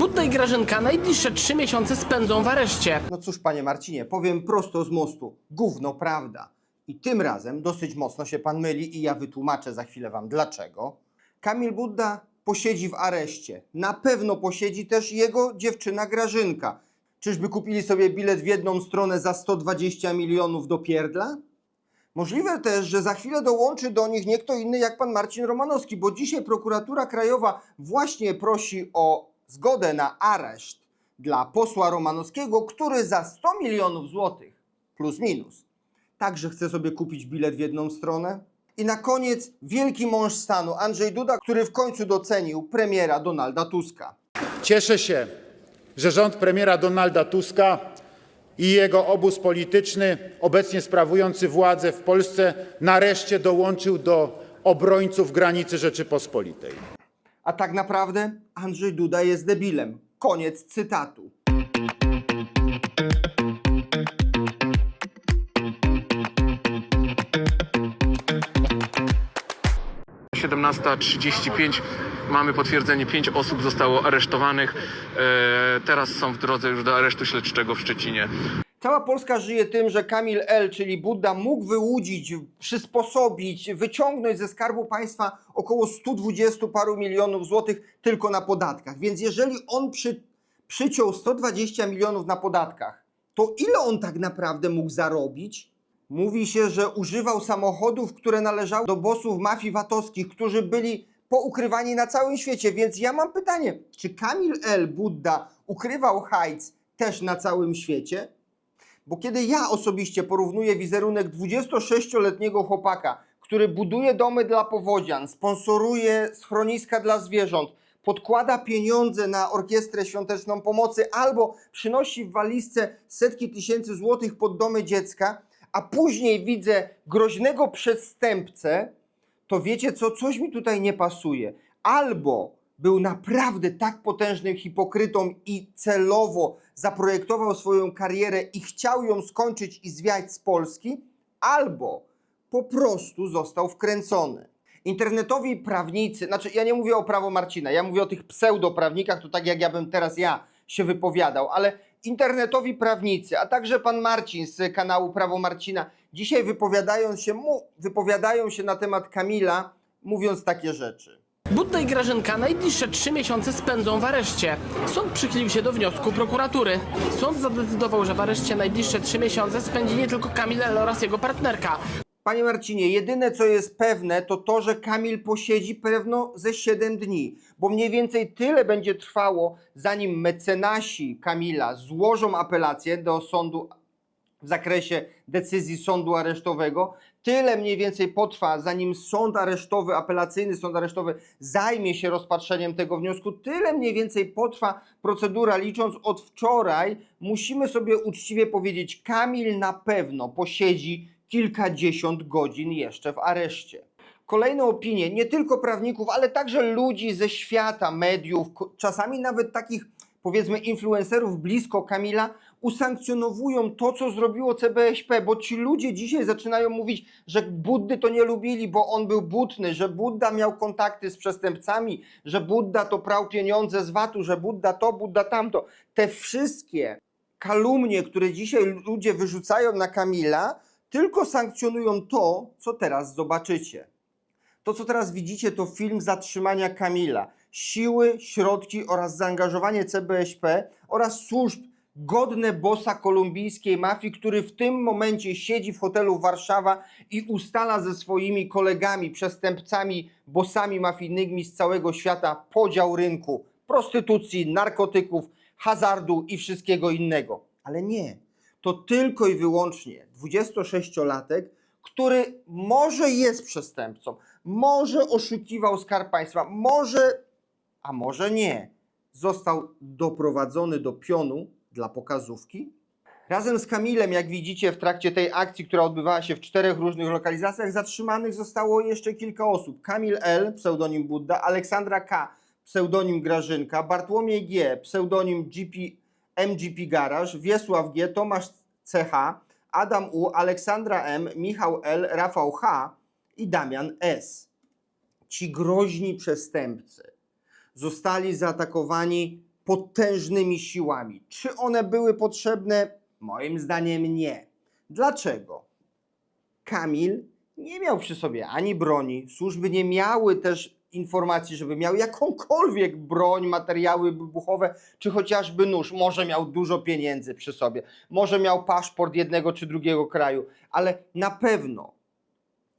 Budda i Grażynka najbliższe trzy miesiące spędzą w areszcie. No cóż, panie Marcinie, powiem prosto z mostu. Gówno prawda. I tym razem dosyć mocno się pan myli i ja wytłumaczę za chwilę wam dlaczego. Kamil Budda posiedzi w areszcie. Na pewno posiedzi też jego dziewczyna Grażynka. Czyżby kupili sobie bilet w jedną stronę za 120 milionów do pierdla? Możliwe też, że za chwilę dołączy do nich nie kto inny jak pan Marcin Romanowski, bo dzisiaj prokuratura krajowa właśnie prosi o zgodę na areszt dla posła Romanowskiego, który za 100 milionów złotych plus minus także chce sobie kupić bilet w jedną stronę. I na koniec wielki mąż stanu Andrzej Duda, który w końcu docenił premiera Donalda Tuska. Cieszę się, że rząd premiera Donalda Tuska i jego obóz polityczny, obecnie sprawujący władzę w Polsce, nareszcie dołączył do obrońców granicy Rzeczypospolitej. A tak naprawdę Andrzej Duda jest debilem. Koniec cytatu. 17.35 mamy potwierdzenie, 5 osób zostało aresztowanych. E, teraz są w drodze już do aresztu śledczego w Szczecinie. Cała Polska żyje tym, że Kamil L., czyli Budda, mógł wyłudzić, przysposobić, wyciągnąć ze skarbu państwa około 120 paru milionów złotych tylko na podatkach. Więc jeżeli on przy, przyciął 120 milionów na podatkach, to ile on tak naprawdę mógł zarobić? Mówi się, że używał samochodów, które należały do bossów mafii VAT-owskich, którzy byli poukrywani na całym świecie. Więc ja mam pytanie, czy Kamil L. Budda ukrywał hajc też na całym świecie? Bo kiedy ja osobiście porównuję wizerunek 26-letniego chłopaka, który buduje domy dla powodzian, sponsoruje schroniska dla zwierząt, podkłada pieniądze na orkiestrę świąteczną pomocy albo przynosi w walizce setki tysięcy złotych pod domy dziecka, a później widzę groźnego przestępcę, to wiecie co, coś mi tutaj nie pasuje. Albo był naprawdę tak potężnym hipokrytą i celowo zaprojektował swoją karierę i chciał ją skończyć i zwiać z Polski, albo po prostu został wkręcony. Internetowi prawnicy, znaczy ja nie mówię o prawo Marcina, ja mówię o tych pseudoprawnikach, to tak jak ja bym teraz ja się wypowiadał, ale internetowi prawnicy, a także pan Marcin z kanału Prawo Marcina, dzisiaj wypowiadają się, mu, wypowiadają się na temat Kamila, mówiąc takie rzeczy. Budda i Grażynka najbliższe trzy miesiące spędzą w areszcie. Sąd przychylił się do wniosku prokuratury. Sąd zadecydował, że w areszcie najbliższe trzy miesiące spędzi nie tylko Kamil L. oraz jego partnerka. Panie Marcinie, jedyne co jest pewne, to to, że Kamil posiedzi pewno ze 7 dni, bo mniej więcej tyle będzie trwało, zanim mecenasi Kamila złożą apelację do sądu w zakresie decyzji sądu aresztowego. Tyle mniej więcej potrwa, zanim sąd aresztowy, apelacyjny sąd aresztowy zajmie się rozpatrzeniem tego wniosku. Tyle mniej więcej potrwa procedura, licząc od wczoraj. Musimy sobie uczciwie powiedzieć, Kamil na pewno posiedzi kilkadziesiąt godzin jeszcze w areszcie. Kolejne opinie, nie tylko prawników, ale także ludzi ze świata, mediów, czasami nawet takich powiedzmy influencerów blisko Kamila, usankcjonowują to, co zrobiło CBŚP, bo ci ludzie dzisiaj zaczynają mówić, że Buddy to nie lubili, bo on był butny, że Budda miał kontakty z przestępcami, że Budda to prał pieniądze z VAT-u, że Budda to, Budda tamto. Te wszystkie kalumnie, które dzisiaj ludzie wyrzucają na Kamila, tylko sankcjonują to, co teraz zobaczycie. To, co teraz widzicie, to film zatrzymania Kamila. Siły, środki oraz zaangażowanie CBŚP oraz służb godne bossa kolumbijskiej mafii, który w tym momencie siedzi w hotelu Warszawa i ustala ze swoimi kolegami, przestępcami, bossami mafijnymi z całego świata podział rynku, prostytucji, narkotyków, hazardu i wszystkiego innego. Ale nie. To tylko i wyłącznie 26-latek, który może jest przestępcą, może oszukiwał skarb państwa, może, a może nie, został doprowadzony do pionu dla pokazówki. Razem z Kamilem, jak widzicie, w trakcie tej akcji, która odbywała się w czterech różnych lokalizacjach, zatrzymanych zostało jeszcze kilka osób. Kamil L., pseudonim Budda, Aleksandra K., pseudonim Grażynka, Bartłomiej G., pseudonim GP, MGP Garage, Wiesław G., Tomasz CH, Adam U., Aleksandra M., Michał L., Rafał H. i Damian S. Ci groźni przestępcy zostali zaatakowani potężnymi siłami. Czy one były potrzebne? Moim zdaniem nie. Dlaczego? Kamil nie miał przy sobie ani broni, służby nie miały też informacji, żeby miał jakąkolwiek broń, materiały wybuchowe, czy chociażby nóż. Może miał dużo pieniędzy przy sobie, może miał paszport jednego czy drugiego kraju, ale na pewno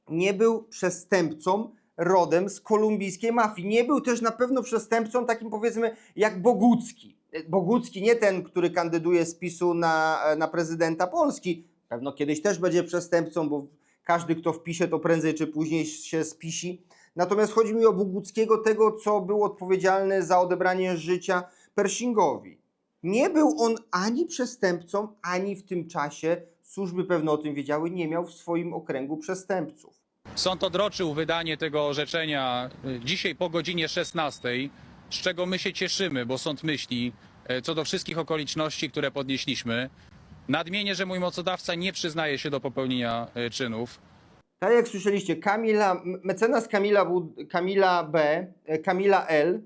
nie był przestępcą rodem z kolumbijskiej mafii. Nie był też na pewno przestępcą takim powiedzmy jak Bogucki. Bogucki nie ten, który kandyduje z PiSu na, na prezydenta Polski. Pewno kiedyś też będzie przestępcą, bo każdy, kto wpisze, to prędzej czy później się spisi. Natomiast chodzi mi o Boguckiego, tego, co był odpowiedzialny za odebranie życia Pershingowi. Nie był on ani przestępcą, ani w tym czasie, służby pewno o tym wiedziały, nie miał w swoim okręgu przestępców. Sąd odroczył wydanie tego orzeczenia y, dzisiaj po godzinie 16, z czego my się cieszymy, bo sąd myśli y, co do wszystkich okoliczności, które podnieśliśmy. Nadmienię, że mój mocodawca nie przyznaje się do popełnienia y, czynów. Tak jak słyszeliście, Kamila, mecenas Kamila, Kamila B, e, Kamila L,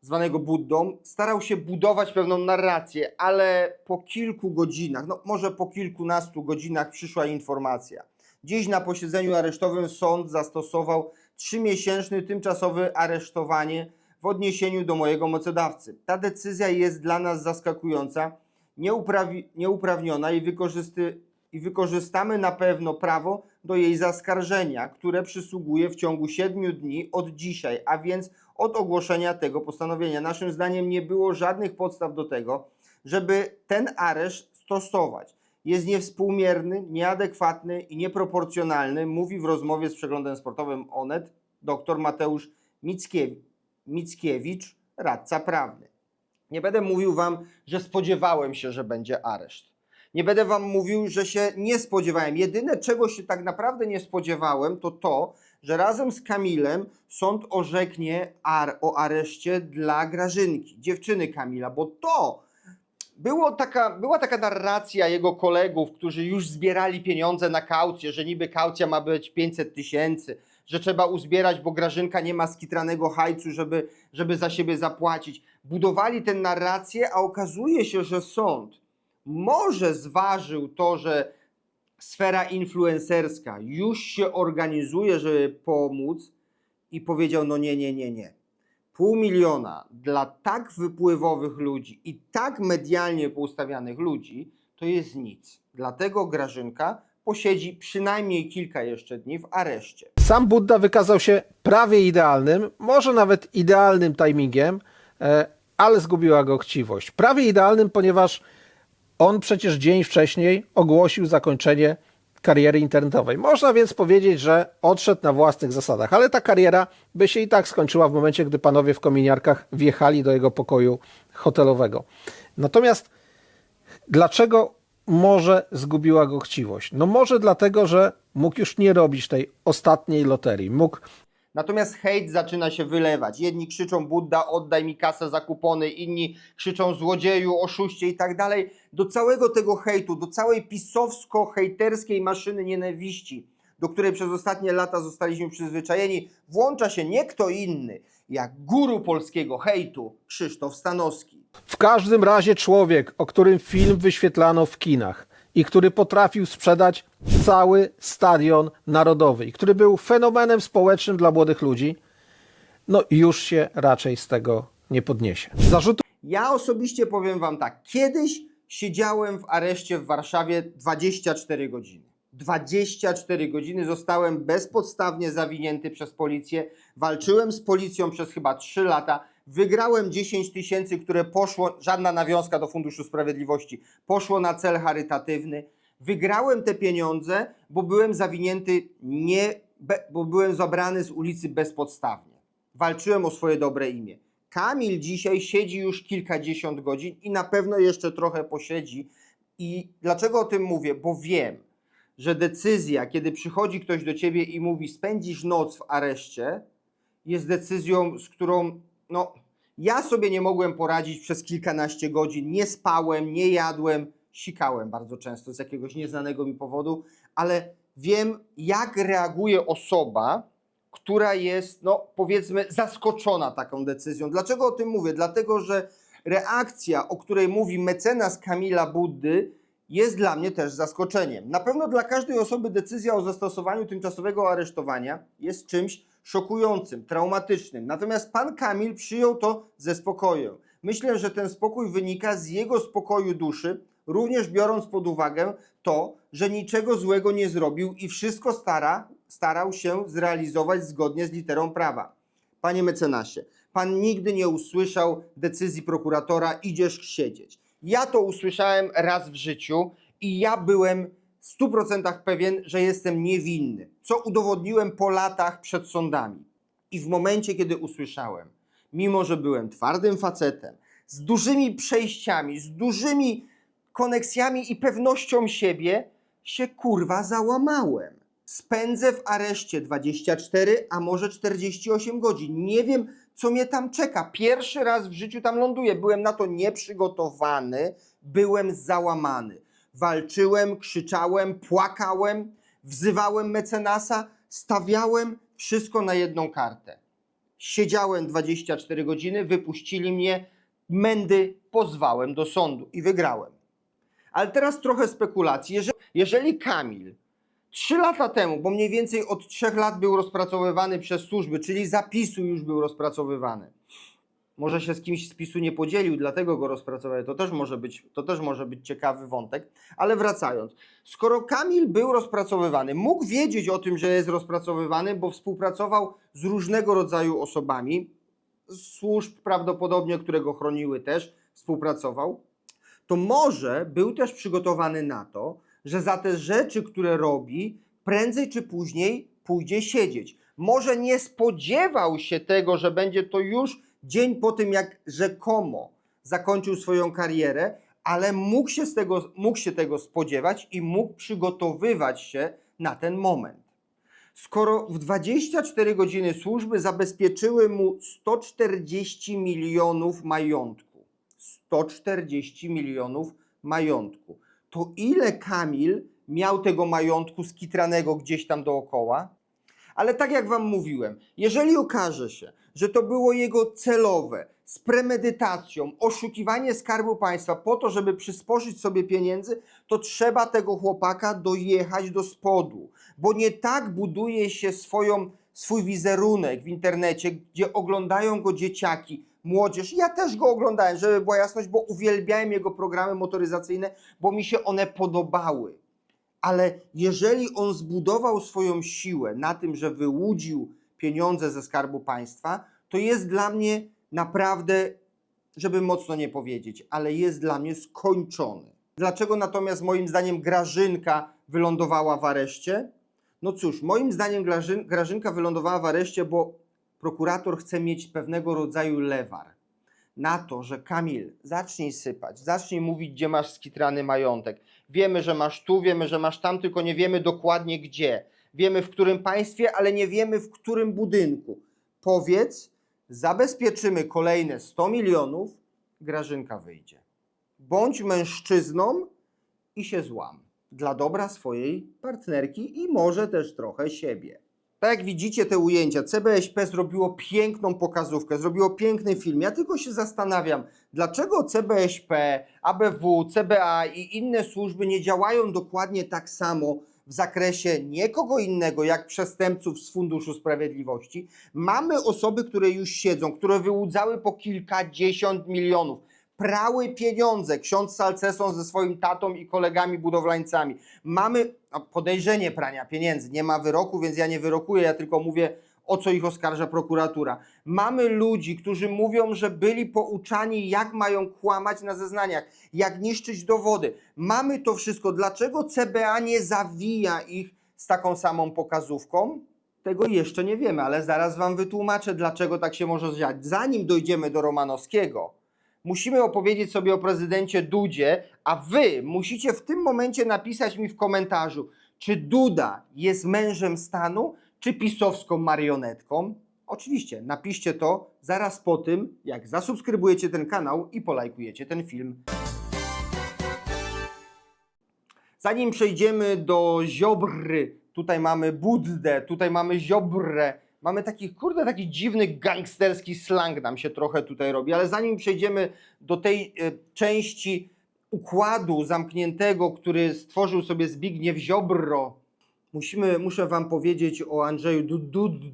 zwanego Buddą, starał się budować pewną narrację, ale po kilku godzinach, no może po kilkunastu godzinach przyszła informacja. Dziś na posiedzeniu aresztowym sąd zastosował trzymiesięczny tymczasowe aresztowanie w odniesieniu do mojego mocodawcy. Ta decyzja jest dla nas zaskakująca, nieuprawi- nieuprawniona i, wykorzysty- i wykorzystamy na pewno prawo do jej zaskarżenia, które przysługuje w ciągu 7 dni od dzisiaj, a więc od ogłoszenia tego postanowienia. Naszym zdaniem nie było żadnych podstaw do tego, żeby ten areszt stosować. Jest niewspółmierny, nieadekwatny i nieproporcjonalny, mówi w rozmowie z przeglądem sportowym Onet dr Mateusz Mickiewicz, radca prawny. Nie będę mówił wam, że spodziewałem się, że będzie areszt. Nie będę wam mówił, że się nie spodziewałem. Jedyne, czego się tak naprawdę nie spodziewałem, to to, że razem z Kamilem sąd orzeknie ar o areszcie dla Grażynki, dziewczyny Kamila, bo to było taka, była taka narracja jego kolegów, którzy już zbierali pieniądze na kaucję, że niby kaucja ma być 500 tysięcy, że trzeba uzbierać, bo Grażynka nie ma skitranego hajcu, żeby, żeby za siebie zapłacić. Budowali tę narrację, a okazuje się, że sąd może zważył to, że sfera influencerska już się organizuje, żeby pomóc i powiedział, no nie, nie, nie, nie. Pół miliona dla tak wypływowych ludzi i tak medialnie poustawianych ludzi to jest nic. Dlatego Grażynka posiedzi przynajmniej kilka jeszcze dni w areszcie. Sam Buddha wykazał się prawie idealnym, może nawet idealnym timingiem, e, ale zgubiła go chciwość. Prawie idealnym, ponieważ on przecież dzień wcześniej ogłosił zakończenie kariery internetowej. Można więc powiedzieć, że odszedł na własnych zasadach, ale ta kariera by się i tak skończyła w momencie, gdy panowie w kominiarkach wjechali do jego pokoju hotelowego. Natomiast dlaczego może zgubiła go chciwość? No może dlatego, że mógł już nie robić tej ostatniej loterii. Mógł Natomiast hejt zaczyna się wylewać. Jedni krzyczą Budda, oddaj mi kasę za kupony, inni krzyczą złodzieju, oszuście i tak dalej. Do całego tego hejtu, do całej pisowsko-hejterskiej maszyny nienawiści, do której przez ostatnie lata zostaliśmy przyzwyczajeni, włącza się nie kto inny, jak guru polskiego hejtu Krzysztof Stanowski. W każdym razie człowiek, o którym film wyświetlano w kinach i który potrafił sprzedać cały stadion narodowy i który był fenomenem społecznym dla młodych ludzi, no już się raczej z tego nie podniesie. Zarzutu Ja osobiście powiem Wam tak. Kiedyś siedziałem w areszcie w Warszawie 24 godziny. 24 godziny zostałem bezpodstawnie zawinięty przez policję. Walczyłem z policją przez chyba 3 lata. Wygrałem 10 tysięcy, które poszło, żadna nawiązka do Funduszu Sprawiedliwości, poszło na cel charytatywny. Wygrałem te pieniądze, bo byłem zawinięty nie, bo byłem zabrany z ulicy bezpodstawnie. Walczyłem o swoje dobre imię. Kamil dzisiaj siedzi już kilkadziesiąt godzin i na pewno jeszcze trochę posiedzi. I dlaczego o tym mówię? Bo wiem, że decyzja, kiedy przychodzi ktoś do ciebie i mówi spędzisz noc w areszcie, jest decyzją, z którą no, ja sobie nie mogłem poradzić przez kilkanaście godzin. Nie spałem, nie jadłem, sikałem bardzo często z jakiegoś nieznanego mi powodu, ale wiem, jak reaguje osoba, która jest, no powiedzmy, zaskoczona taką decyzją. Dlaczego o tym mówię? Dlatego, że reakcja, o której mówi mecenas Kamila Buddy, jest dla mnie też zaskoczeniem. Na pewno dla każdej osoby decyzja o zastosowaniu tymczasowego aresztowania jest czymś szokującym, traumatycznym. Natomiast pan Kamil przyjął to ze spokojem. Myślę, że ten spokój wynika z jego spokoju duszy, również biorąc pod uwagę to, że niczego złego nie zrobił i wszystko stara, starał się zrealizować zgodnie z literą prawa. Panie mecenasie, pan nigdy nie usłyszał decyzji prokuratora, idziesz siedzieć. Ja to usłyszałem raz w życiu i ja byłem 100% pewien, że jestem niewinny, co udowodniłem po latach przed sądami. I w momencie, kiedy usłyszałem, mimo że byłem twardym facetem, z dużymi przejściami, z dużymi koneksjami i pewnością siebie, się kurwa załamałem. Spędzę w areszcie 24, a może 48 godzin. Nie wiem, co mnie tam czeka. Pierwszy raz w życiu tam ląduję. Byłem na to nieprzygotowany, byłem załamany. Walczyłem, krzyczałem, płakałem, wzywałem mecenasa, stawiałem wszystko na jedną kartę. Siedziałem 24 godziny, wypuścili mnie, mędy pozwałem do sądu i wygrałem. Ale teraz trochę spekulacji. Jeżeli, jeżeli Kamil trzy lata temu, bo mniej więcej od trzech lat był rozpracowywany przez służby, czyli zapisu już był rozpracowywany. Może się z kimś z PiSu nie podzielił, dlatego go rozpracowali. To też może być, to też może być ciekawy wątek. Ale wracając, skoro Kamil był rozpracowywany, mógł wiedzieć o tym, że jest rozpracowywany, bo współpracował z różnego rodzaju osobami, służb prawdopodobnie, które go chroniły też, współpracował, to może był też przygotowany na to, że za te rzeczy, które robi, prędzej czy później pójdzie siedzieć. Może nie spodziewał się tego, że będzie to już dzień po tym, jak rzekomo zakończył swoją karierę, ale mógł się, z tego, mógł się tego spodziewać i mógł przygotowywać się na ten moment. Skoro w 24 godziny służby zabezpieczyły mu 140 milionów majątku, 140 milionów majątku, to ile Kamil miał tego majątku skitranego gdzieś tam dookoła? Ale tak jak Wam mówiłem, jeżeli okaże się, że to było jego celowe, z premedytacją, oszukiwanie skarbu państwa po to, żeby przysporzyć sobie pieniędzy, to trzeba tego chłopaka dojechać do spodu, bo nie tak buduje się swoją, swój wizerunek w internecie, gdzie oglądają go dzieciaki, młodzież. Ja też go oglądałem, żeby była jasność, bo uwielbiałem jego programy motoryzacyjne, bo mi się one podobały ale jeżeli on zbudował swoją siłę na tym, że wyłudził pieniądze ze skarbu państwa, to jest dla mnie naprawdę, żeby mocno nie powiedzieć, ale jest dla mnie skończony. Dlaczego natomiast moim zdaniem Grażynka wylądowała w areszcie? No cóż, moim zdaniem Grażyn, Grażynka wylądowała w areszcie, bo prokurator chce mieć pewnego rodzaju lewar na to, że Kamil, zacznij sypać, zacznij mówić, gdzie masz skitrany majątek. Wiemy, że masz tu, wiemy, że masz tam, tylko nie wiemy dokładnie gdzie. Wiemy w którym państwie, ale nie wiemy w którym budynku. Powiedz, zabezpieczymy kolejne 100 milionów, Grażynka wyjdzie. Bądź mężczyzną i się złam. Dla dobra swojej partnerki i może też trochę siebie. Tak jak widzicie te ujęcia, CBŚP zrobiło piękną pokazówkę, zrobiło piękny film. Ja tylko się zastanawiam, dlaczego CBŚP, ABW, CBA i inne służby nie działają dokładnie tak samo w zakresie nie kogo innego, jak przestępców z Funduszu Sprawiedliwości. Mamy osoby, które już siedzą, które wyłudzały po kilkadziesiąt milionów prały pieniądze. Ksiądz Salceson ze swoim tatą i kolegami budowlańcami. Mamy podejrzenie prania pieniędzy. Nie ma wyroku, więc ja nie wyrokuję, ja tylko mówię o co ich oskarża prokuratura. Mamy ludzi, którzy mówią, że byli pouczani, jak mają kłamać na zeznaniach, jak niszczyć dowody. Mamy to wszystko. Dlaczego CBA nie zawija ich z taką samą pokazówką? Tego jeszcze nie wiemy, ale zaraz Wam wytłumaczę, dlaczego tak się może dziać. Zanim dojdziemy do Romanowskiego, musimy opowiedzieć sobie o prezydencie Dudzie, a wy musicie w tym momencie napisać mi w komentarzu, czy Duda jest mężem stanu, czy pisowską marionetką. Oczywiście, napiszcie to zaraz po tym, jak zasubskrybujecie ten kanał i polajkujecie ten film. Zanim przejdziemy do Ziobry, tutaj mamy Buddę, tutaj mamy Ziobrę, mamy taki, kurde, taki dziwny gangsterski slang nam się trochę tutaj robi, ale zanim przejdziemy do tej e, części układu zamkniętego, który stworzył sobie Zbigniew Ziobro, musimy, muszę wam powiedzieć o Andrzeju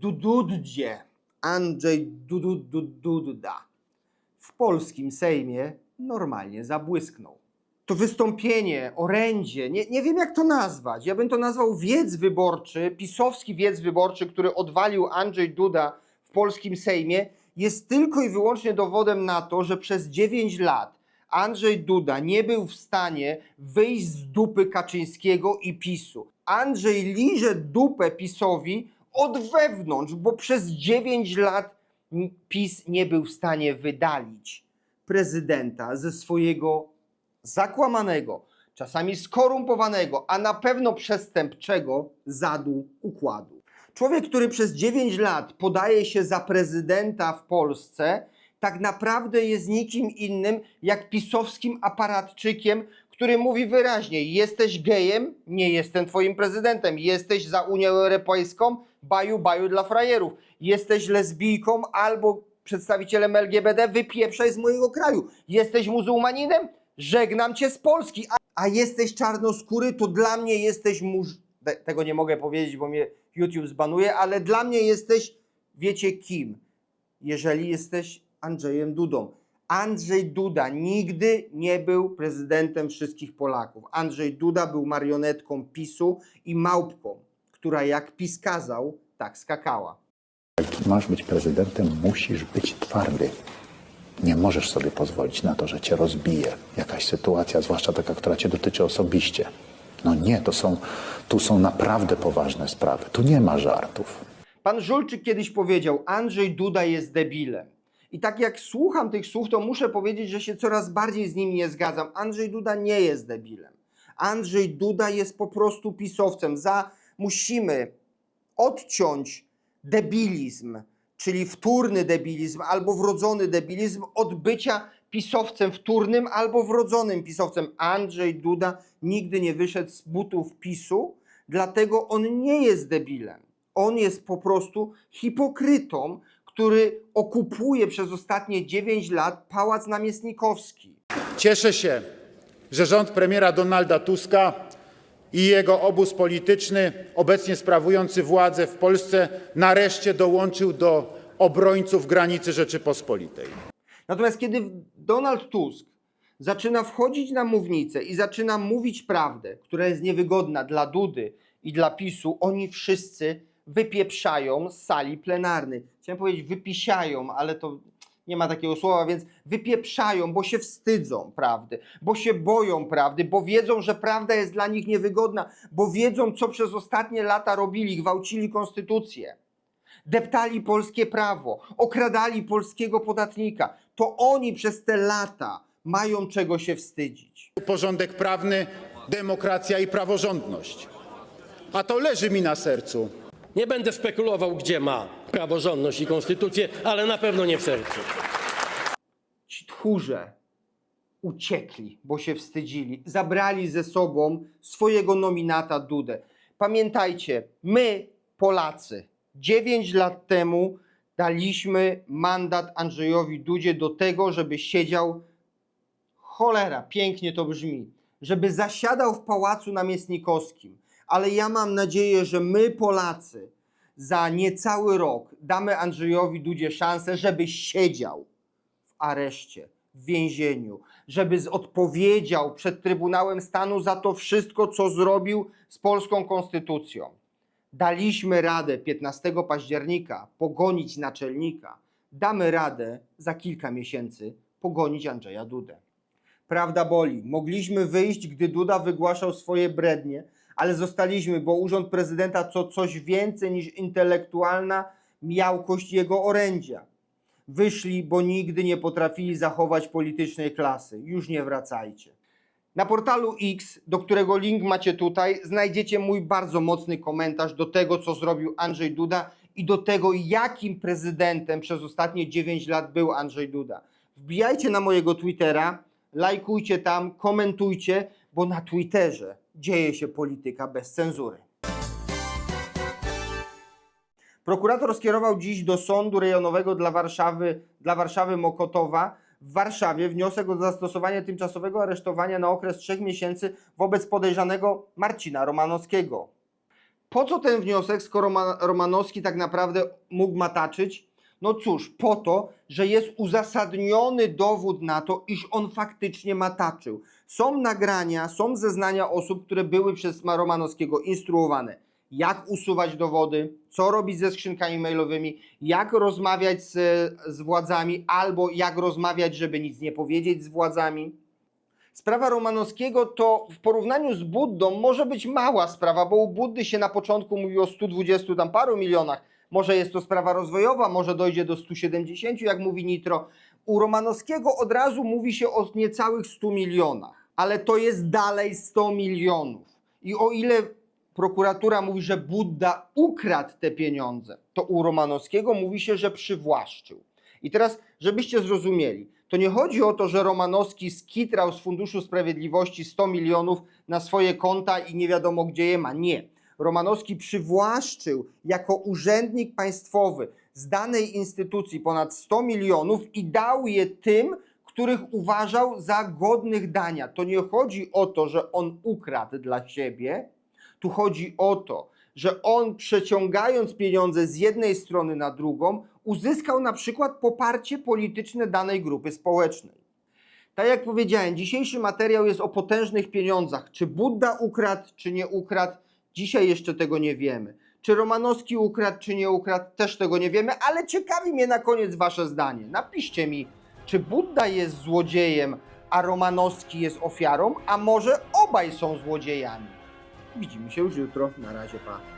Dududzie. Andrzej Dududa. W polskim Sejmie normalnie zabłysknął. To wystąpienie, orędzie, nie, nie wiem jak to nazwać. Ja bym to nazwał wiec wyborczy, pisowski wiec wyborczy, który odwalił Andrzej Duda w polskim Sejmie, jest tylko i wyłącznie dowodem na to, że przez 9 lat Andrzej Duda nie był w stanie wyjść z dupy Kaczyńskiego i PiSu. Andrzej liże dupę PiSowi od wewnątrz, bo przez 9 lat PiS nie był w stanie wydalić prezydenta ze swojego zakłamanego, czasami skorumpowanego, a na pewno przestępczego zadu układu. Człowiek, który przez 9 lat podaje się za prezydenta w Polsce, tak naprawdę jest nikim innym jak pisowskim aparatczykiem, który mówi wyraźnie: jesteś gejem, nie jestem twoim prezydentem, jesteś za Unią Europejską, baju baju dla frajerów, jesteś lesbijką albo przedstawicielem LGBT, wypieprzaj z mojego kraju, jesteś muzułmaninem, żegnam cię z Polski, a, a jesteś czarnoskóry, to dla mnie jesteś murz... Te, tego nie mogę powiedzieć, bo mnie YouTube zbanuje, ale dla mnie jesteś, wiecie kim, jeżeli jesteś Andrzejem Dudą. Andrzej Duda nigdy nie był prezydentem wszystkich Polaków. Andrzej Duda był marionetką PiSu i małpką, która jak PiS kazał, tak skakała. Jak masz być prezydentem, musisz być twardy. Nie możesz sobie pozwolić na to, że cię rozbije jakaś sytuacja, zwłaszcza taka, która cię dotyczy osobiście. No nie, to są, tu są naprawdę poważne sprawy. Tu nie ma żartów. Pan Żulczyk kiedyś powiedział: Andrzej Duda jest debilem. I tak jak słucham tych słów, to muszę powiedzieć, że się coraz bardziej z nim nie zgadzam. Andrzej Duda nie jest debilem. Andrzej Duda jest po prostu pisowcem. Za musimy odciąć debilizm, czyli wtórny debilizm albo wrodzony debilizm od bycia pisowcem wtórnym albo wrodzonym pisowcem. Andrzej Duda nigdy nie wyszedł z butów PiSu, dlatego on nie jest debilem. On jest po prostu hipokrytą, który okupuje przez ostatnie 9 lat Pałac Namiestnikowski. Cieszę się, że rząd premiera Donalda Tuska i jego obóz polityczny, obecnie sprawujący władzę w Polsce, nareszcie dołączył do obrońców granicy Rzeczypospolitej. Natomiast kiedy Donald Tusk zaczyna wchodzić na mównicę i zaczyna mówić prawdę, która jest niewygodna dla Dudy i dla PiSu, oni wszyscy wypieprzają z sali plenarnej. Chciałem powiedzieć wypisiają, ale to nie ma takiego słowa, więc wypieprzają, bo się wstydzą prawdy, bo się boją prawdy, bo wiedzą, że prawda jest dla nich niewygodna, bo wiedzą, co przez ostatnie lata robili, gwałcili konstytucję deptali polskie prawo, okradali polskiego podatnika. To oni przez te lata mają czego się wstydzić. Porządek prawny, demokracja i praworządność. A to leży mi na sercu. Nie będę spekulował, gdzie ma praworządność i konstytucję, ale na pewno nie w sercu. Ci tchórze uciekli, bo się wstydzili. Zabrali ze sobą swojego nominata Dudę. Pamiętajcie, my, Polacy, 9 lat temu daliśmy mandat Andrzejowi Dudzie do tego, żeby siedział cholera, pięknie to brzmi, żeby zasiadał w pałacu namiestnikowskim. Ale ja mam nadzieję, że my, Polacy, za niecały rok damy Andrzejowi Dudzie szansę, żeby siedział w areszcie, w więzieniu, żeby odpowiedział przed Trybunałem Stanu za to wszystko, co zrobił z polską konstytucją. Daliśmy radę 15 października pogonić naczelnika. Damy radę za kilka miesięcy pogonić Andrzeja Dudę. Prawda boli. Mogliśmy wyjść, gdy Duda wygłaszał swoje brednie, ale zostaliśmy, bo urząd prezydenta to coś więcej niż intelektualna miałkość jego orędzia. Wyszli, bo nigdy nie potrafili zachować politycznej klasy. Już nie wracajcie. Na portalu X, do którego link macie tutaj, znajdziecie mój bardzo mocny komentarz do tego, co zrobił Andrzej Duda i do tego, jakim prezydentem przez ostatnie 9 lat był Andrzej Duda. Wbijajcie na mojego Twittera, lajkujcie tam, komentujcie, bo na Twitterze dzieje się polityka bez cenzury. Prokurator skierował dziś do sądu rejonowego dla Warszawy, dla Warszawy Mokotowa w Warszawie wniosek o zastosowanie tymczasowego aresztowania na okres trzech miesięcy wobec podejrzanego Marcina Romanowskiego. Po co ten wniosek, skoro Ma- Romanowski tak naprawdę mógł mataczyć? No cóż, po to, że jest uzasadniony dowód na to, iż on faktycznie mataczył. Są nagrania, są zeznania osób, które były przez Ma- Romanowskiego instruowane, jak usuwać dowody, co robić ze skrzynkami mailowymi, jak rozmawiać z, z władzami, albo jak rozmawiać, żeby nic nie powiedzieć z władzami. Sprawa Romanowskiego to w porównaniu z Buddą może być mała sprawa, bo u Buddy się na początku mówi o 120 tam paru milionach. Może jest to sprawa rozwojowa, może dojdzie do 170, jak mówi Nitro. U Romanowskiego od razu mówi się o niecałych 100 milionach, ale to jest dalej 100 milionów. I o ile prokuratura mówi, że Budda ukradł te pieniądze, to u Romanowskiego mówi się, że przywłaszczył. I teraz, żebyście zrozumieli, to nie chodzi o to, że Romanowski skitrał z Funduszu Sprawiedliwości 100 milionów na swoje konta i nie wiadomo gdzie je ma. Nie. Romanowski przywłaszczył jako urzędnik państwowy z danej instytucji ponad 100 milionów i dał je tym, których uważał za godnych dania. To nie chodzi o to, że on ukradł dla siebie, tu chodzi o to, że on przeciągając pieniądze z jednej strony na drugą, uzyskał na przykład poparcie polityczne danej grupy społecznej. Tak jak powiedziałem, dzisiejszy materiał jest o potężnych pieniądzach. Czy Budda ukradł, czy nie ukradł, dzisiaj jeszcze tego nie wiemy. Czy Romanowski ukradł, czy nie ukradł, też tego nie wiemy, ale ciekawi mnie na koniec wasze zdanie. Napiszcie mi, czy Budda jest złodziejem, a Romanowski jest ofiarą, a może obaj są złodziejami. Widzimy się już jutro. Na razie, pa.